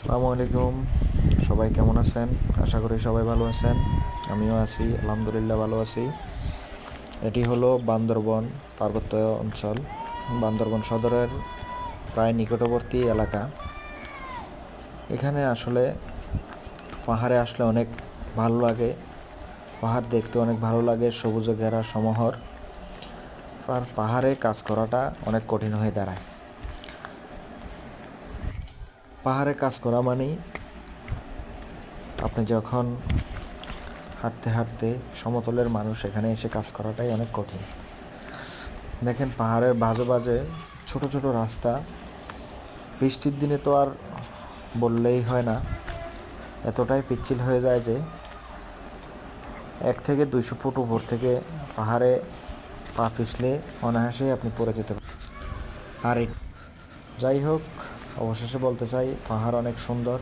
আসসালামু আলাইকুম। সবাই কেমন আছেন? আশা করি সবাই ভালো আছেন। আমিও আছি, আলহামদুলিল্লাহ ভালো আছি। এটি হলো বান্দরবন পার্বত্য অঞ্চল। বান্দরবন সদরের প্রায় নিকটবর্তী এলাকা। এখানে আসলে পাহাড়ে আসলে অনেক ভালো লাগে। পাহাড় দেখতে অনেক ভালো লাগে, সবুজে ঘেরা সমহর। আর পাহাড়ে কাজ করাটা অনেক কঠিন হয়ে দাঁড়ায়। পাহাড়ে কাজ করা মানেই আপনি যখন হাঁটতে হাঁটতে সমতলের মানুষ এখানে এসে কাজ করাটাই অনেক কঠিন। দেখেন পাহাড়ের বাজে বাজে ছোট ছোট রাস্তা, বৃষ্টির দিনে তো আর বললেই হয় না, এতটাই পিচ্ছিল হয়ে যায় যে এক থেকে দুইশো ফুট উপর থেকে পাহাড়ে পা পিছলে অনায়াসেই আপনি পড়ে যেতে পারেন আর যাই হোক অবশেষে বলতে চাই পাহাড় অনেক সুন্দর।